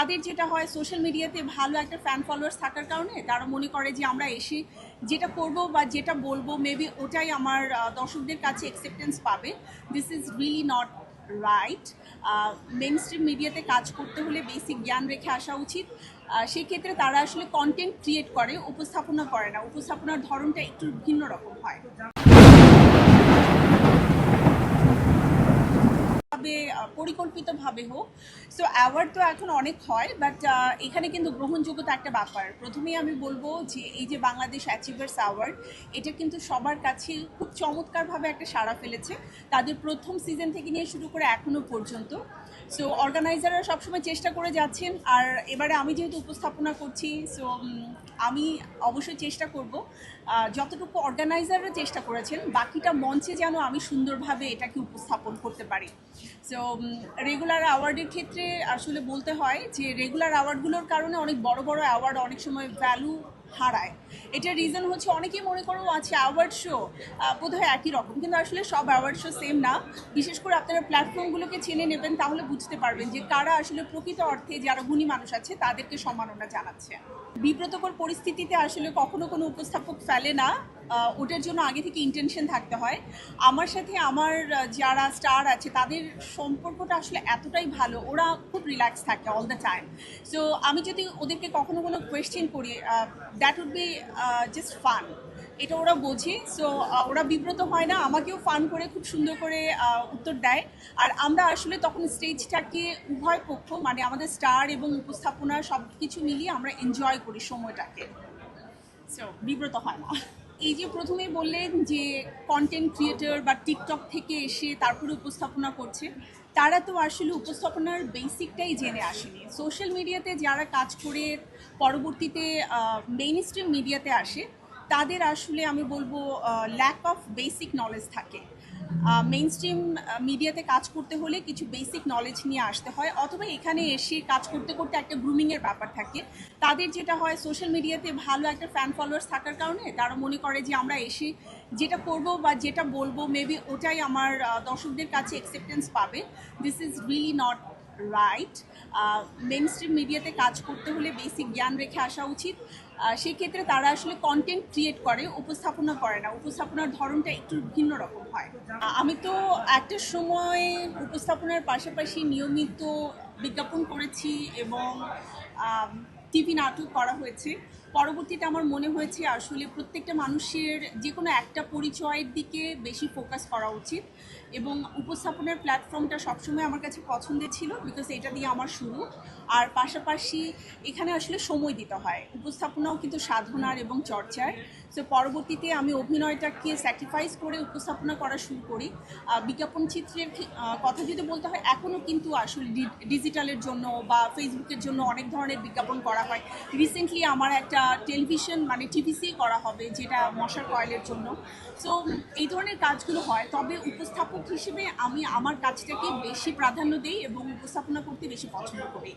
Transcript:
তাদের যেটা হয় সোশ্যাল মিডিয়াতে ভালো একটা ফ্যান ফলোয়ার্স থাকার কারণে তারা মনে করে যে আমরা এসে যেটা করব বা যেটা বলব মেবি ওটাই আমার দর্শকদের কাছে অ্যাকসেপ্টেন্স পাবে। This is really not right mainstream মিডিয়াতে কাজ করতে হলে বেসিক জ্ঞান রেখে আসা উচিত। আহ, সেক্ষেত্রে তারা আসলে কন্টেন্ট ক্রিয়েট করে উপস্থাপনা করে না। উপস্থাপনার ধরনটা একটু ভিন্ন রকম হয়। ভাবে পরিকল্পিতভাবে হোক। সো অ্যাওয়ার্ড তো এখন অনেক হয় বাট এখানে কিন্তু গ্রহণযোগ্যতা একটা ব্যাপার। প্রথমেই আমি বলব যে, এই যে বাংলাদেশ অ্যাচিভার্স অ্যাওয়ার্ড এটা কিন্তু সবার কাছে খুব চমৎকারভাবে একটা সাড়া ফেলেছে। তাদের প্রথম সিজন থেকে নিয়ে শুরু করে এখনও পর্যন্ত। সো অর্গানাইজাররা সবসময় চেষ্টা করে যাচ্ছেন, আর এবারে আমি যেহেতু উপস্থাপনা করছি সো আমি অবশ্যই চেষ্টা করব যতটুকু অর্গানাইজাররা চেষ্টা করেছেন, বাকিটা মঞ্চে যেন আমি সুন্দরভাবে এটাকে উপস্থাপন করতে পারি। সো রেগুলার অ্যাওয়ার্ডের ক্ষেত্রে আসলে বলতে হয় যে রেগুলার অ্যাওয়ার্ডগুলোর কারণে অনেক বড় বড় অ্যাওয়ার্ড অনেক সময় ভ্যালু হারায়। এটার রিজন হচ্ছে অনেকেই মনে করো আছে অ্যাওয়ার্ড শো বোধহয় একই রকম। কিন্তু আসলে সব অ্যাওয়ার্ড শো সেম না। বিশেষ করে আপনারা প্ল্যাটফর্মগুলোকে চিনে নেবেন, তাহলে বুঝতে পারবেন যে কারা আসলে প্রকৃত অর্থে যারা গুণী মানুষ আছে, তাদেরকে সম্মাননা জানাচ্ছে। বিব্রতকর পরিস্থিতিতে আসলে কখনো কোনো উপস্থাপক ফেলে না। ওটার জন্য আগে থেকে ইন্টেনশন থাকতে হয়। আমার সাথে আমার যারা স্টার আছে, তাদের সম্পর্কটা আসলে এতটাই ভালো, ওরা খুব রিল্যাক্স থাকে অল দ্য টাইম সো আমি যদি ওদেরকে কখনো কোনো কোয়েশ্চেন করি that would be just fun এটা ওরা বোঝে সো ওরা বিব্রত হয় না। আমাকেও ফান করে, খুব সুন্দর করে উত্তর দেয়। আর আমরা আসলে তখন স্টেজটাকে উভয় পক্ষ মানে আমাদের স্টার এবং উপস্থাপনা সব কিছু মিলিয়ে আমরা এনজয় করি সময়টাকে। সো বিব্রত হয় না। এই যে প্রথমেই বললেন যে কন্টেন্ট ক্রিয়েটর বা টিকটক থেকে এসে তারপরে উপস্থাপনা করছে, তারা তো আসলে উপস্থাপনার বেসিকটাই জেনে আসেনি। সোশ্যাল মিডিয়াতে যারা কাজ করে, পরবর্তীতে মেইন স্ট্রিম মিডিয়াতে আসে তাদের আসলে আমি বলব ল্যাক অফ বেসিক নলেজ থাকে। মেইন স্ট্রিম মিডিয়াতে কাজ করতে হলে কিছু বেসিক নলেজ নিয়ে আসতে হয়, অথবা এখানে এসে কাজ করতে করতে একটা গ্রুমিংয়ের ব্যাপার থাকে। তাদের যেটা হয় সোশ্যাল মিডিয়াতে ভালো একটা ফ্যান ফলোয়ার্স থাকার কারণে তারা মনে করে যে আমরা এসে যেটা করব বা যেটা বলব মেবি ওটাই আমার দর্শকদের কাছে অ্যাকসেপ্টেন্স পাবে। This is really not right mainstream মিডিয়াতে কাজ করতে হলে বেসিক জ্ঞান রেখে আসা উচিত। সেক্ষেত্রে তারা আসলে কন্টেন্ট ক্রিয়েট করে, উপস্থাপনা করে না। উপস্থাপনার ধরনটা একটু ভিন্ন রকম হয়। আমি তো একটা সময় উপস্থাপনার পাশাপাশি নিয়মিত বিজ্ঞাপন করেছি এবং টিভি নাটক করা হয়েছে। পরবর্তীতে আমার মনে হয়েছে আসলে প্রত্যেকটা মানুষের যে কোনো একটা পরিচয়ের দিকে বেশি ফোকাস করা উচিত এবং উপস্থাপনের প্ল্যাটফর্মটা সবসময় আমার কাছে পছন্দের ছিল বিকজ এটা দিয়ে আমার শুরু। আর পাশাপাশি এখানে আসলে সময় দিতে হয়। উপস্থাপনাও কিন্তু সাধনার এবং চর্চার। সো পরবর্তীতে আমি অভিনয়টাকে স্যাক্রিফাইস করে উপস্থাপনা করা শুরু করি। বিজ্ঞাপন চিত্রের কথা যদি বলতে হয় এখনও কিন্তু আসলে ডিজিটালের জন্য বা ফেসবুকের জন্য অনেক ধরনের বিজ্ঞাপন করা হয়। রিসেন্টলি আমার একটা টেলিভিশন মানে টিভিসি করা হবে যেটা মশার কয়েলের জন্য। সো এই ধরনের কাজগুলো হয়। তবে উপস্থাপক হিসেবে আমি আমার কাজটাকে বেশি প্রাধান্য দিই এবং উপস্থাপনা করতে বেশি পছন্দ করি।